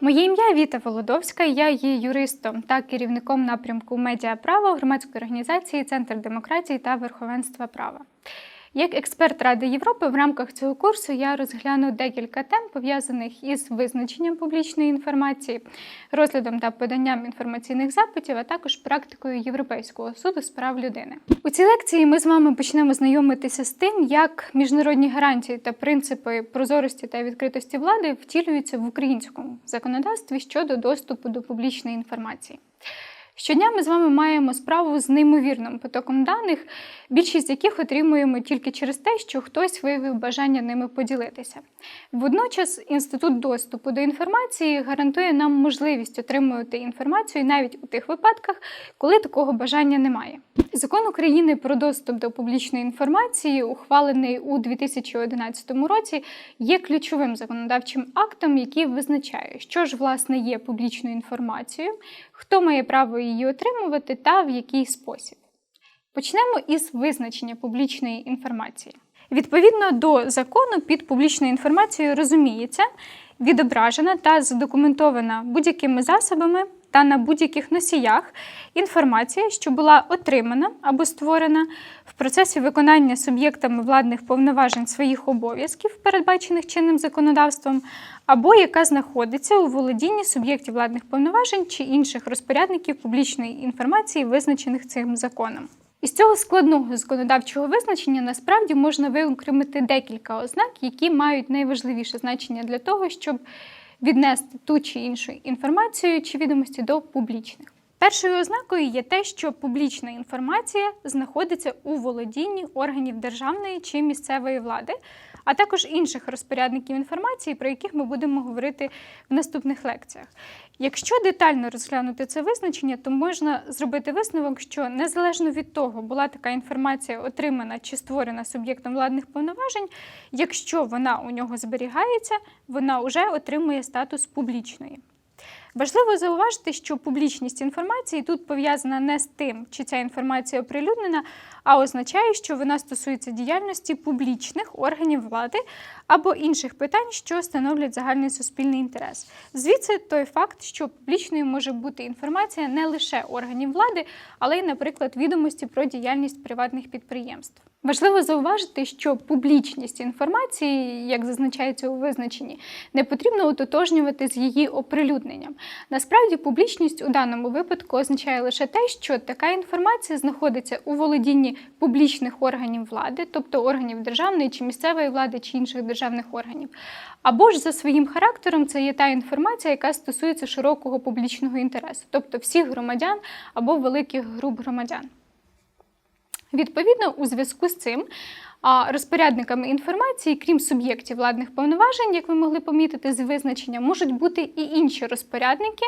Моє ім'я Віта Володовська. Я є юристом та керівником напрямку медіаправа громадської організації Центр демократії та верховенства права. Як експерт Ради Європи в рамках цього курсу я розгляну декілька тем, пов'язаних із визначенням публічної інформації, розглядом та поданням інформаційних запитів, а також практикою Європейського суду з прав людини. У цій лекції ми з вами почнемо знайомитися з тим, як міжнародні гарантії та принципи прозорості та відкритості влади втілюються в українському законодавстві щодо доступу до публічної інформації. Щодня ми з вами маємо справу з неймовірним потоком даних, більшість яких отримуємо тільки через те, що хтось виявив бажання ними поділитися. Водночас, інститут доступу до інформації гарантує нам можливість отримувати інформацію навіть у тих випадках, коли такого бажання немає. Закон України про доступ до публічної інформації, ухвалений у 2011 році, є ключовим законодавчим актом, який визначає, що ж власне є публічною інформацією, хто має право її отримувати та в який спосіб. Почнемо із визначення публічної інформації. Відповідно до закону, під публічною інформацією розуміється відображена та задокументована будь-якими засобами та на будь-яких носіях інформація, що була отримана або створена в процесі виконання суб'єктами владних повноважень своїх обов'язків, передбачених чинним законодавством, або яка знаходиться у володінні суб'єктів владних повноважень чи інших розпорядників публічної інформації, визначених цим законом. Із цього складного законодавчого визначення насправді можна виокремити декілька ознак, які мають найважливіше значення для того, щоб віднести ту чи іншу інформацію чи відомості до публічних. Першою ознакою є те, що публічна інформація знаходиться у володінні органів державної чи місцевої влади, а також інших розпорядників інформації, про яких ми будемо говорити в наступних лекціях. Якщо детально розглянути це визначення, то можна зробити висновок, що незалежно від того, була така інформація отримана чи створена суб'єктом владних повноважень, якщо вона у нього зберігається, вона вже отримує статус публічної. Важливо зауважити, що публічність інформації тут пов'язана не з тим, чи ця інформація оприлюднена, а означає, що вона стосується діяльності публічних органів влади або інших питань, що становлять загальний суспільний інтерес. Звідси той факт, що публічною може бути інформація не лише органів влади, але й, наприклад, відомості про діяльність приватних підприємств. Важливо зауважити, що публічність інформації, як зазначається у визначенні, не потрібно ототожнювати з її оприлюдненням. Насправді, публічність у даному випадку означає лише те, що така інформація знаходиться у володінні публічних органів влади, тобто органів державної чи місцевої влади чи інших державних органів. Або ж за своїм характером це є та інформація, яка стосується широкого публічного інтересу, тобто всіх громадян або великих груп громадян. Відповідно, у зв'язку з цим розпорядниками інформації, крім суб'єктів владних повноважень, як ви могли помітити з визначення, можуть бути і інші розпорядники,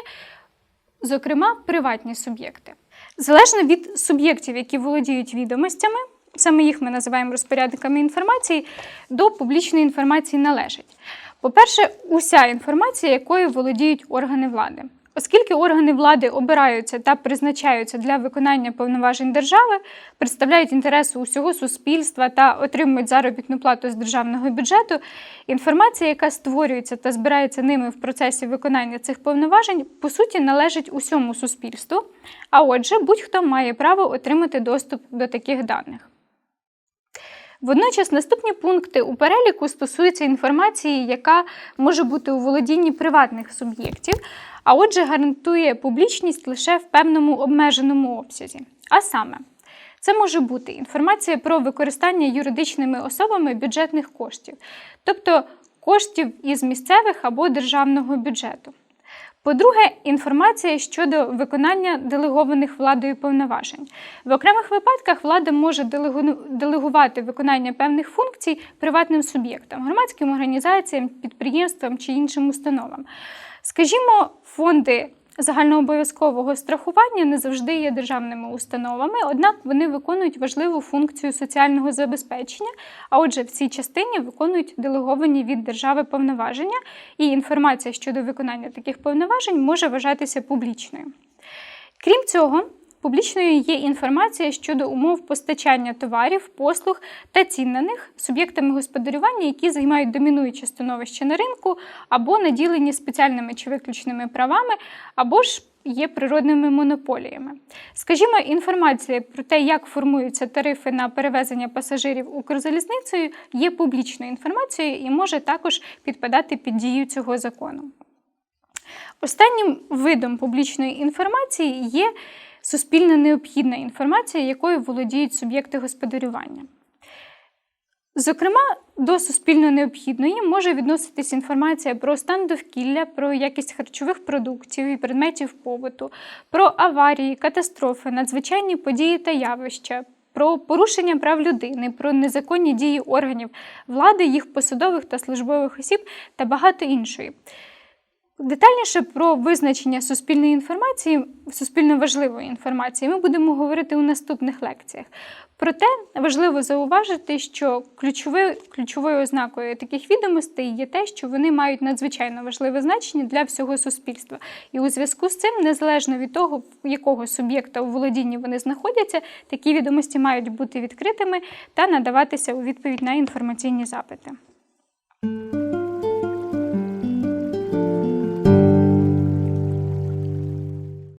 зокрема приватні суб'єкти. Залежно від суб'єктів, які володіють відомостями, саме їх ми називаємо розпорядниками інформації, до публічної інформації належить. По-перше, уся інформація, якою володіють органи влади. Оскільки органи влади обираються та призначаються для виконання повноважень держави, представляють інтереси усього суспільства та отримують заробітну плату з державного бюджету, інформація, яка створюється та збирається ними в процесі виконання цих повноважень, по суті, належить усьому суспільству. А отже, будь-хто має право отримати доступ до таких даних. Водночас наступні пункти у переліку стосуються інформації, яка може бути у володінні приватних суб'єктів, а отже, гарантує публічність лише в певному обмеженому обсязі. А саме, це може бути інформація про використання юридичними особами бюджетних коштів, тобто коштів із місцевих або державного бюджету. По-друге, інформація щодо виконання делегованих владою повноважень. В окремих випадках влада може делегувати виконання певних функцій приватним суб'єктам, громадським організаціям, підприємствам чи іншим установам. Скажімо, фонди загальнообов'язкового страхування не завжди є державними установами, однак вони виконують важливу функцію соціального забезпечення, а отже, в цій частині виконують делеговані від держави повноваження, і інформація щодо виконання таких повноважень може вважатися публічною. Крім цього, Публічною є інформація щодо умов постачання товарів, послуг та цін на них суб'єктами господарювання, які займають домінуюче становище на ринку, або наділені спеціальними чи виключними правами, або ж є природними монополіями. Скажімо, інформація про те, як формуються тарифи на перевезення пасажирів Укрзалізницею, є публічною інформацією і може також підпадати під дію цього закону. Останнім видом публічної інформації є суспільно необхідна інформація, якою володіють суб'єкти господарювання. Зокрема, до суспільно необхідної може відноситись інформація про стан довкілля, про якість харчових продуктів і предметів побуту, про аварії, катастрофи, надзвичайні події та явища, про порушення прав людини, про незаконні дії органів влади, їх посадових та службових осіб та багато іншої. Детальніше про визначення суспільної інформації, суспільно важливої інформації, ми будемо говорити у наступних лекціях. Проте важливо зауважити, що ключовою, ключовою ознакою таких відомостей є те, що вони мають надзвичайно важливе значення для всього суспільства. І у зв'язку з цим, незалежно від того, якого суб'єкта у володінні вони знаходяться, такі відомості мають бути відкритими та надаватися у відповідь на інформаційні запити.